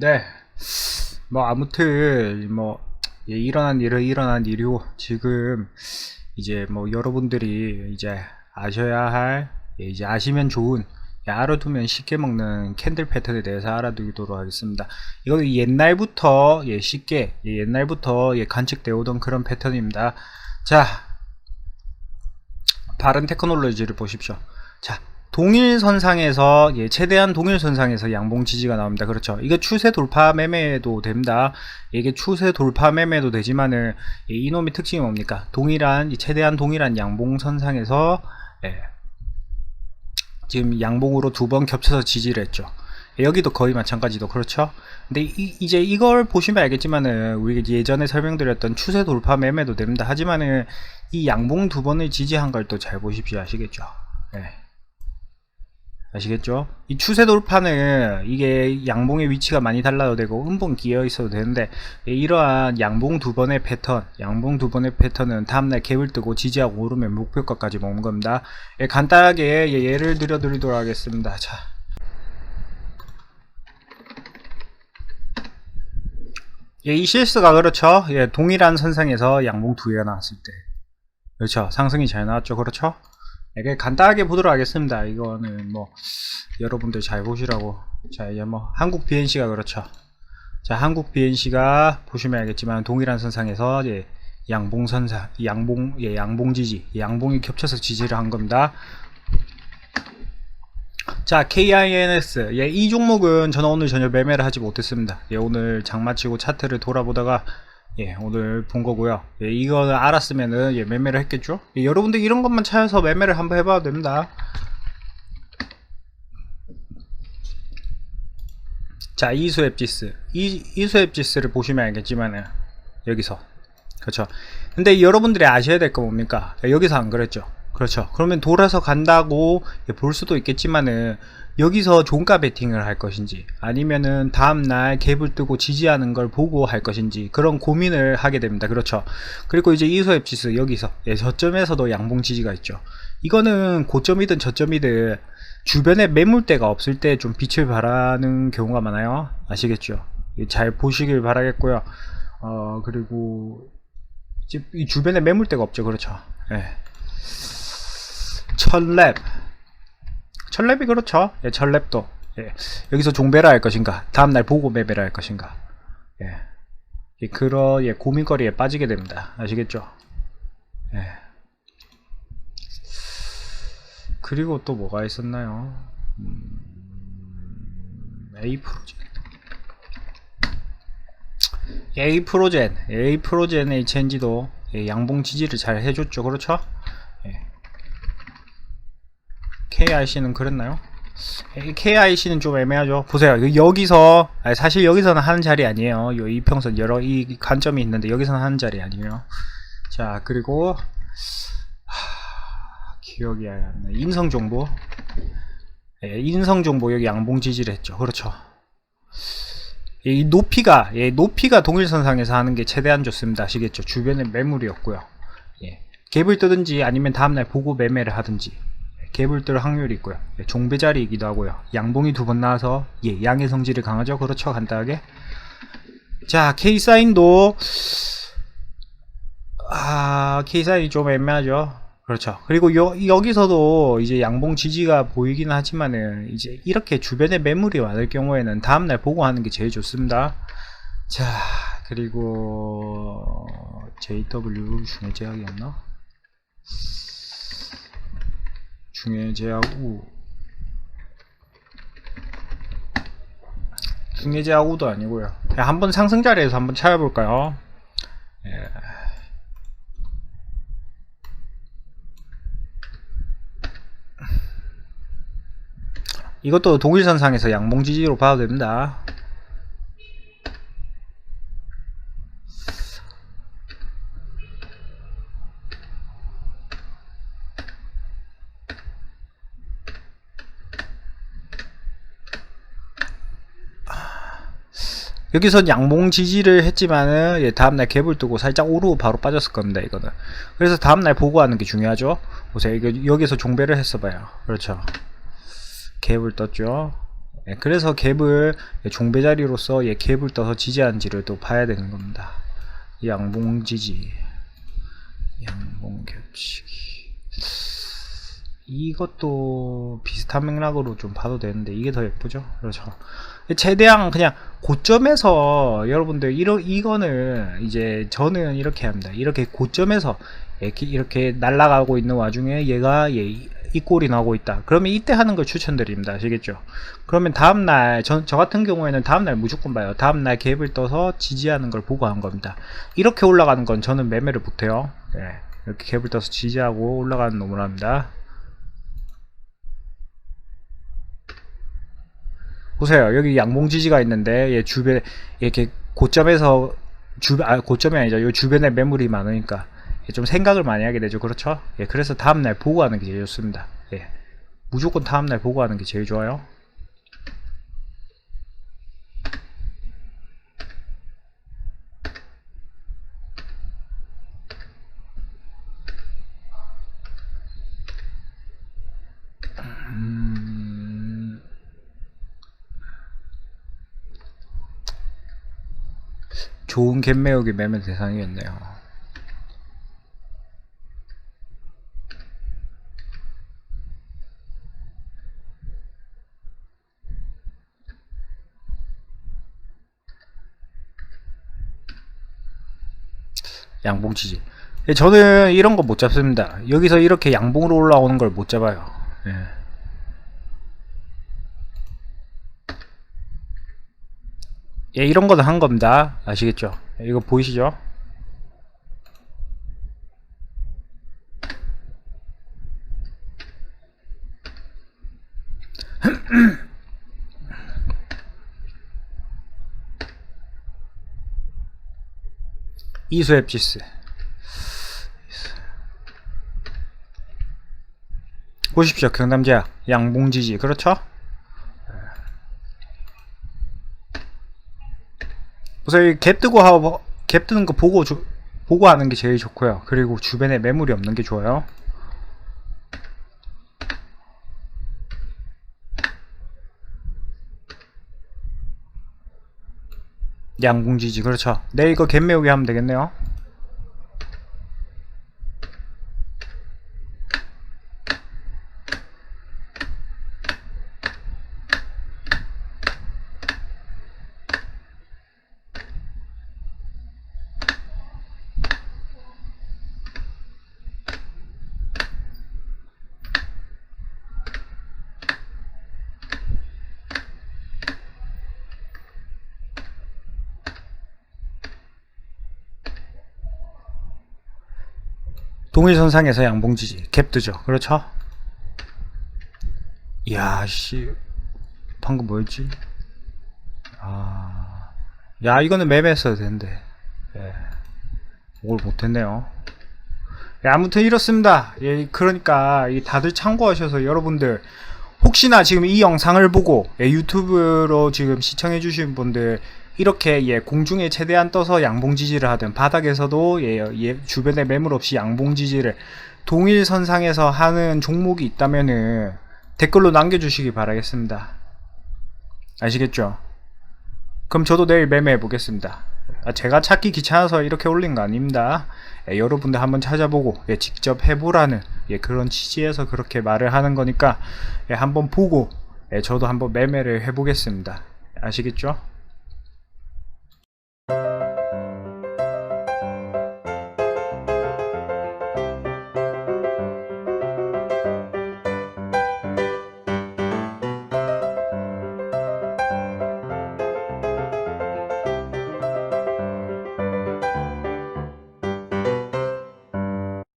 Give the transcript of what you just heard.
네. 뭐 아무튼 뭐 예, 일어난 일은 일어난 일이고 지금 이제 뭐 여러분들이 이제 아셔야 할 예, 이제 아시면 좋은 예, 알아두면 쉽게 먹는 캔들 패턴에 대해서 알아두도록 하겠습니다. 이거는 옛날부터 예, 쉽게 예, 옛날부터 예, 관측되어 오던 그런 패턴입니다. 자, 다른 테크놀로지를 보십시오. 자, 동일 선상에서 예, 최대한 동일 선상에서 양봉 지지가 나옵니다. 그렇죠. 이게 추세 돌파 매매도 됩니다. 이게 추세 돌파 매매도 되지만은 예, 이놈의 특징이 뭡니까? 동일한 이 최대한 동일한 양봉 선상에서 예, 지금 양봉으로 두 번 겹쳐서 지지를 했죠. 예, 여기도 거의 마찬가지도 그렇죠. 근데 이, 제 이걸 보시면 알겠지만은 우리가 예전에 설명드렸던 추세 돌파 매매도 됩니다. 하지만은 이 양봉 두 번을 지지한 걸 또 잘 보십시오. 아시겠죠? 예. 아시겠죠? 이 추세 돌파는 이게 양봉의 위치가 많이 달라도 되고 음봉 끼어 있어도 되는데 예, 이러한 양봉 두 번의 패턴, 양봉 두 번의 패턴은 다음날 갭을 뜨고 지지하고 오르면 목표가까지 먹는 겁니다. 예, 간단하게 예, 예를 들어 드리도록 하겠습니다. 자. 예, 이 실수가 그렇죠. 예, 동일한 선상에서 양봉 두 개가 나왔을 때. 그렇죠. 상승이 잘 나왔죠. 그렇죠. 이게 간단하게 보도록 하겠습니다. 이거는 뭐 여러분들 잘 보시라고. 자 이제 뭐 한국 BNC가 그렇죠. 자 한국 BNC가 보시면 알겠지만 동일한 선상에서 이제 양봉 선상, 양봉 예 양봉 지지, 양봉이 겹쳐서 지지를 한 겁니다. 자 KINS 예, 이 종목은 저는 오늘 전혀 매매를 하지 못했습니다. 예, 오늘 장마치고 차트를 돌아보다가 예, 오늘 본 거고요. 예, 이거는 알았으면은 예, 매매를 했겠죠. 예, 여러분들 이런 것만 찾아서 매매를 한번 해봐도 됩니다. 자, 이수 앱지스. 이, 이수 앱지스를 보시면 알겠지만은, 여기서. 그렇죠. 근데 여러분들이 아셔야 될 거 뭡니까? 여기서 안 그랬죠. 그렇죠. 그러면 돌아서 간다고 예, 볼 수도 있겠지만은, 여기서 종가 베팅을 할 것인지 아니면은 다음날 갭을 뜨고 지지하는 걸 보고 할 것인지 그런 고민을 하게 됩니다. 그렇죠. 그리고 이제 이소앱 지수 여기서 예, 저점에서도 양봉 지지가 있죠. 이거는 고점이든 저점이든 주변에 매물대가 없을 때 좀 빛을 발하는 경우가 많아요. 아시겠죠? 예, 잘 보시길 바라겠고요. 어 그리고 이 주변에 매물대가 없죠. 그렇죠. 예. 첫랩 철랩이 그렇죠. 예, 철랩도 예, 여기서 종배라 할 것인가, 다음날 보고 매매를 할 것인가, 예, 예 그런 예, 고민거리에 빠지게 됩니다. 아시겠죠? 예. 그리고 또 뭐가 있었나요? 음, A 프로젝트. A 프로젠, A 프로젠의 체인지도 예, 양봉 지지를 잘 해줬죠, 그렇죠? KIC는 그랬나요? KIC는 좀 애매하죠. 보세요. 여기서 사실 여기서는 하는 자리 아니에요. 이 이평선 여러 이 관점이 있는데 여기서는 하는 자리 아니에요. 자 그리고 하, 기억이 안 나. 인성 정보. 예, 인성 정보 여기 양봉 지지를 했죠. 그렇죠. 이 높이가 예, 높이가 동일선상에서 하는 게 최대한 좋습니다. 아시겠죠? 주변에 매물이었고요. 예, 갭을 뜨든지 아니면 다음날 보고 매매를 하든지 뜰 확률이 있고요. 예, 종배 자리이기도 하고요. 양봉이 두 번 나와서 예, 양의 성질이 강하죠. 그렇죠. 간단하게. 자, K사인도 아, K사인이 좀 애매하죠. 그렇죠. 그리고 여, 여기서도 이제 양봉 지지가 보이긴 하지만은 이제 이렇게 주변에 매물이 많을 경우에는 다음날 보고 하는 게 제일 좋습니다. 자, 그리고 JW 중에 제약이었나? 제약 우도 아니고요. 한번 상승 자리에서 한번 찾아볼까요? 예. 이것도 동일선상에서 양봉 지지로 봐도 됩니다 여기선 양봉 지지를 했지만은 예, 다음날 갭을 뜨고 살짝 오르고 바로 빠졌을 겁니다 이거는 그래서 다음날 보고하는 게 중요하죠 보세요 이거 여기서 종배를 했어 봐요 그렇죠 갭을 떴죠 예, 그래서 갭을 예, 종배 자리로서 예, 갭을 떠서 지지한지를 또 봐야 되는 겁니다. 양봉 지지, 양봉 겹치기. 이것도 비슷한 맥락으로 좀 봐도 되는데 이게 더 예쁘죠? 그렇죠. 최대한 그냥 고점에서 여러분들 이러, 이거는 이제 저는 이렇게 합니다. 이렇게 고점에서 이렇게, 이렇게 날아가고 있는 와중에 얘가 얘, 이 꼴이 나오고 있다. 그러면 이때 하는 걸 추천드립니다. 아시겠죠? 그러면 다음날, 저, 저 같은 경우에는 다음날 무조건 봐요. 다음날 갭을 떠서 지지하는 걸 보고 한 겁니다. 이렇게 올라가는 건 저는 매매를 못해요. 예, 이렇게 갭을 떠서 지지하고 올라가는 놈을 합니다. 보세요. 여기 양봉 지지가 있는데 얘 주변 이렇게 고점에서 주 아, 고점이 아니죠. 요 주변에 매물이 많으니까 예, 좀 생각을 많이 하게 되죠. 그렇죠? 예, 그래서 다음 날 보고 하는 게 제일 좋습니다. 예. 무조건 다음 날 보고 하는 게 제일 좋아요. 좋은 갯매우기 매매 대상이었네요. 양봉 지지. 예, 저는 이런 거 못 잡습니다. 여기서 이렇게 양봉으로 올라오는 걸 못 잡아요. 예. 예, 이런 거는 한 겁니다. 아시겠죠? 예, 이거 보이시죠? 이수앱 지스 보십시오 경남제약 양봉지지 그렇죠? 우선 이갭 뜨고 하고 갭 뜨는 거 보고 주, 보고 하는 게 제일 좋고요. 그리고 주변에 매물이 없는 게 좋아요. 양봉지지 그렇죠. 네 이거 갭 메우기 하면 되겠네요 동일선상에서 양봉지지 갭 뜨죠. 그렇죠? 이야 씨. 방금 뭐였지? 아, 야 이거는 매매했어야 되는데. 예. 뭘 못했네요. 예, 아무튼 이렇습니다. 예, 그러니까 이 다들 참고하셔서 여러분들 혹시나 지금 이 영상을 보고 예, 유튜브로 지금 시청해 주신 분들 이렇게 예, 공중에 최대한 떠서 양봉 지지를 하든 바닥에서도 예, 예, 주변에 매물 없이 양봉 지지를 동일 선상에서 하는 종목이 있다면은 댓글로 남겨주시기 바라겠습니다. 아시겠죠? 그럼 저도 내일 매매해 보겠습니다. 아, 제가 찾기 귀찮아서 이렇게 올린 거 아닙니다. 예, 여러분들 한번 찾아보고 예, 직접 해보라는 예, 그런 취지에서 그렇게 말을 하는 거니까 예, 한번 보고 예, 저도 한번 매매를 해보겠습니다. 아시겠죠?